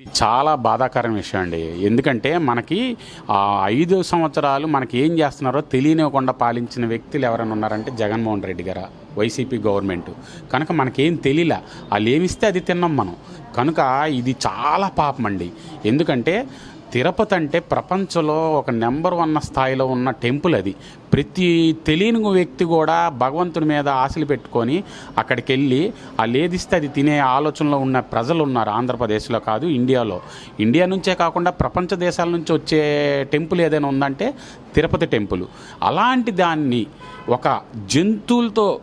ఇది చాలా బాధాకరమైన విషయం అండి. ఎందుకంటే మనకి ఆ ఐదు సంవత్సరాలు మనకి ఏం చేస్తున్నారో తెలియనివ్వకుండా పాలించిన వ్యక్తులు ఎవరైనా ఉన్నారంటే జగన్మోహన్ రెడ్డి గారు వైసీపీ గవర్నమెంట్. కనుక మనకేం తెలియలే వాళ్ళు ఏమిస్తే అది తిన్నాం మనం. కనుక ఇది చాలా పాపం అండి. ఎందుకంటే తిరుపతి అంటే ప్రపంచంలో ఒక నెంబర్ వన్ స్థాయిలో ఉన్న టెంపుల్ అది. ప్రతి తెలియని వ్యక్తి కూడా భగవంతుని మీద ఆశలు పెట్టుకొని అక్కడికి వెళ్ళి ఆ లేదిస్తే అది తినే ఆలోచనలో ఉన్న ప్రజలు ఉన్నారు ఆంధ్రప్రదేశ్లో కాదు ఇండియాలో. ఇండియా నుంచే కాకుండా ప్రపంచ దేశాల నుంచి వచ్చే టెంపుల్ ఏదైనా ఉందంటే తిరుపతి టెంపుల్. అలాంటి దాన్ని ఒక జంతువులతో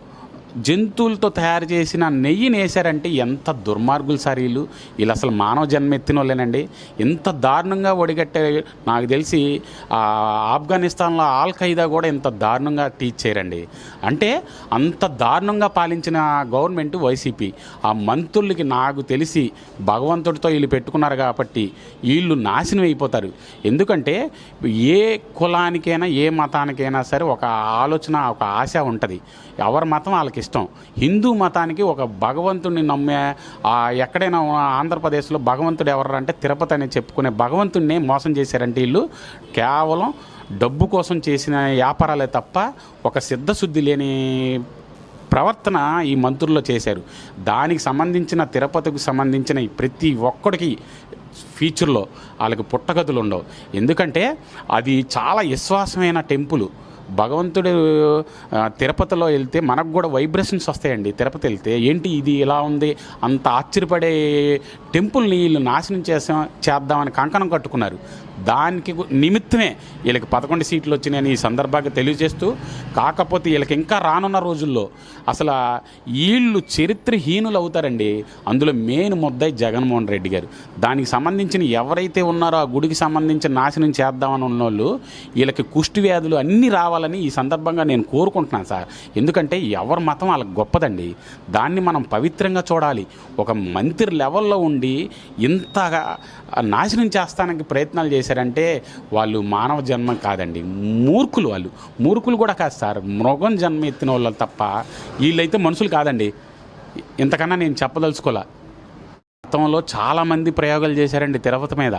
జంతువులతో తయారు చేసిన నెయ్యిని వేశారంటే ఎంత దుర్మార్గులు సార్ వీళ్ళు. వీళ్ళు అసలు మానవ జన్మ ఎత్తిన వాళ్ళేనండి. ఎంత దారుణంగా ఒడిగట్టే నాకు తెలిసి ఆఫ్ఘనిస్తాన్లో ఆల్ ఖైదా కూడా ఇంత దారుణంగా టీచ్ చేయరండి. అంటే అంత దారుణంగా పాలించిన గవర్నమెంట్ వైసీపీ. ఆ మంత్రులకి నాకు తెలిసి భగవంతుడితో వీళ్ళు పెట్టుకున్నారు కాబట్టి వీళ్ళు నాశనం అయిపోతారు. ఎందుకంటే ఏ కులానికైనా ఏ మతానికైనా సరే ఒక ఆలోచన ఒక ఆశ ఉంటుంది. ఎవరి మతం వాళ్ళకి ఇష్టం. హిందూ మతానికి ఒక భగవంతుడిని నమ్మే ఎక్కడైనా ఆంధ్రప్రదేశ్లో భగవంతుడు ఎవరు అంటే తిరుపతి అని చెప్పుకునే భగవంతుడిని మోసం చేశారంటే వీళ్ళు కేవలం డబ్బు కోసం చేసిన వ్యాపారాలే తప్ప ఒక సిద్ధశుద్ధి లేని ప్రవర్తన ఈ మంత్రుల్లో చేశారు. దానికి సంబంధించిన తిరుపతికి సంబంధించిన ప్రతి ఒక్కడికి ఫ్యూచర్లో వాళ్ళకి పుట్టగతులు ఉండవు. ఎందుకంటే అది చాలా విశ్వాసమైన టెంపుల్. భగవంతుడు తిరుపతిలో వెళ్తే మనకు కూడా వైబ్రేషన్స్ వస్తాయండి. తిరుపతి వెళ్తే ఏంటి ఇది ఇలా ఉంది అంత ఆశ్చర్యపడే టెంపుల్ని వీళ్ళు నాశనం చేసాం చేద్దామని కంకణం కట్టుకున్నారు. దానికి నిమిత్తమే వీళ్ళకి పదకొండు సీట్లు వచ్చినాయని ఈ సందర్భంగా తెలియజేస్తూ కాకపోతే వీళ్ళకి ఇంకా రానున్న రోజుల్లో అసలు వీళ్ళు చరిత్రహీనులు అవుతారండి. అందులో మెయిన్ ముద్దాయి జగన్మోహన్ రెడ్డి గారు. దానికి సంబంధించిన ఎవరైతే ఉన్నారో ఆ గుడికి సంబంధించిన నాశనం చేద్దామని ఉన్నోళ్ళు వీళ్ళకి కుష్టి వ్యాధులు అన్నీ రావాలని ఈ సందర్భంగా నేను కోరుకుంటున్నాను సార్. ఎందుకంటే ఎవరి మతం వాళ్ళకి గొప్పదండి. దాన్ని మనం పవిత్రంగా చూడాలి. ఒక మంత్రి లెవెల్లో ఉండి ఇంతగా నాశనం చేస్తానికి ప్రయత్నాలు చేశారంటే వాళ్ళు మానవ జన్మ కాదండి. మూర్ఖులు వాళ్ళు. మూర్ఖులు కూడా కాదు సార్. మృగం జన్మ ఎత్తిన వాళ్ళు తప్ప వీళ్ళైతే మనుషులు కాదండి. ఇంతకన్నా నేను చెప్పదలుచుకోలే. గతంలో చాలామంది ప్రయోగాలు చేశారండి తిరుపతి మీద.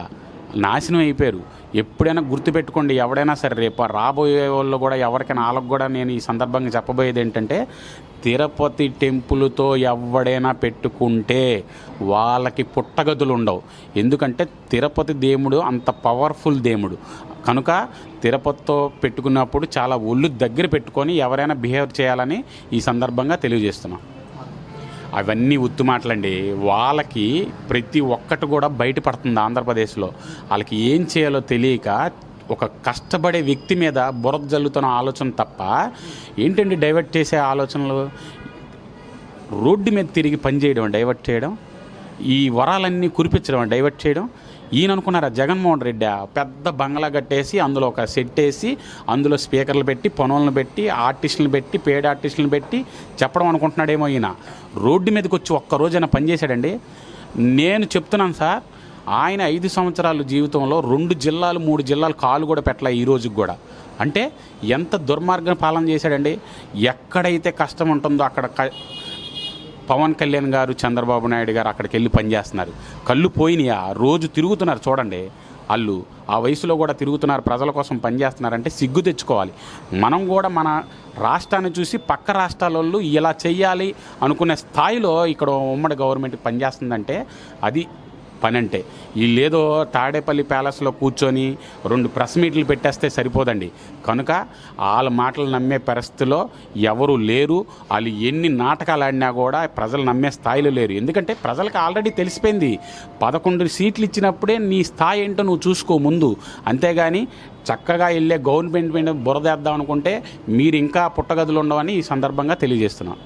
నాశనం అయిపోయారు. ఎప్పుడైనా గుర్తుపెట్టుకోండి ఎవడైనా సరే రేపు రాబోయే వాళ్ళు కూడా ఎవరికైనా వాళ్ళకు కూడా నేను ఈ సందర్భంగా చెప్పబోయేది ఏంటంటే తిరుపతి టెంపుల్తో ఎవడైనా పెట్టుకుంటే వాళ్ళకి పుట్టగదులు ఉండవు. ఎందుకంటే తిరుపతి దేవుడు అంత పవర్ఫుల్ దేవుడు. కనుక తిరుపతితో పెట్టుకున్నప్పుడు చాలా ఒళ్ళు దగ్గర పెట్టుకొని ఎవరైనా బిహేవ్ చేయాలని ఈ సందర్భంగా తెలియజేస్తున్నాను అవన్నీ ఉత్తు మాటలండి. వాళ్ళకి ప్రతి ఒక్కటి కూడా బయటపడుతుంది ఆంధ్రప్రదేశ్లో. వాళ్ళకి ఏం చేయాలో తెలియక ఒక కష్టపడే వ్యక్తి మీద బురద జల్లుతున్న ఆలోచన తప్ప ఏంటండి డైవర్ట్ చేసే ఆలోచనలు? రోడ్డు మీద తిరిగి పనిచేయడం డైవర్ట్ చేయడం ఈ వరాలన్నీ కురిపించడం డైవర్ట్ చేయడం ఈయన అనుకున్నారా జగన్మోహన్ రెడ్డి? పెద్ద బంగ్లా కట్టేసి అందులో ఒక సెట్ వేసి అందులో స్పీకర్లు పెట్టి పనులను పెట్టి ఆర్టిస్టులను పెట్టి పేడ్ ఆర్టిస్టులను పెట్టి చెప్పడం అనుకుంటున్నాడేమో ఈయన. రోడ్డు మీదకి వచ్చి ఒక్క రోజైనా పనిచేశాడండి నేను చెప్తున్నాను సార్ ఆయన ఐదు సంవత్సరాల జీవితంలో రెండు జిల్లాలు మూడు జిల్లాలు కాలు కూడా పెట్టలే ఈ రోజుకి కూడా. అంటే ఎంత దుర్మార్గం పాలన చేశాడండి? ఎక్కడైతే కష్టం ఉంటుందో అక్కడ క- పవన్ కళ్యాణ్ గారు చంద్రబాబు నాయుడు గారు అక్కడికి వెళ్ళి పనిచేస్తున్నారు. కళ్ళు పోయినాయా? రోజు తిరుగుతున్నారు చూడండి. వాళ్ళు ఆ వయసులో కూడా తిరుగుతున్నారు ప్రజల కోసం పనిచేస్తున్నారంటే సిగ్గు తెచ్చుకోవాలి. మనం కూడా మన రాష్ట్రాన్ని చూసి పక్క రాష్ట్రాల వాళ్ళు ఇలా చేయాలి అనుకునే స్థాయిలో ఇక్కడ ఉమ్మడి గవర్నమెంట్ పనిచేస్తుందంటే అది పని అంటే వీళ్ళేదో తాడేపల్లి ప్యాలెస్లో కూర్చొని రెండు ప్రెస్ మీట్లు పెట్టేస్తే సరిపోదండి. కనుక వాళ్ళ మాటలు నమ్మే పరిస్థితిలో ఎవరు లేరు వాళ్ళు ఎన్ని నాటకాలు ఆడినా కూడా ప్రజలు నమ్మే స్థాయిలో లేరు. ఎందుకంటే ప్రజలకు ఆల్రెడీ తెలిసిపోయింది. పదకొండు సీట్లు ఇచ్చినప్పుడే నీ స్థాయి ఏంటో నువ్వు చూసుకో ముందు. అంతేగాని చక్కగా వెళ్ళే గవర్నమెంట్ మీద బురదేద్దాం అనుకుంటే మీరు ఇంకా పుట్టగదులు ఉండవని ఈ సందర్భంగా తెలియజేస్తున్నాం.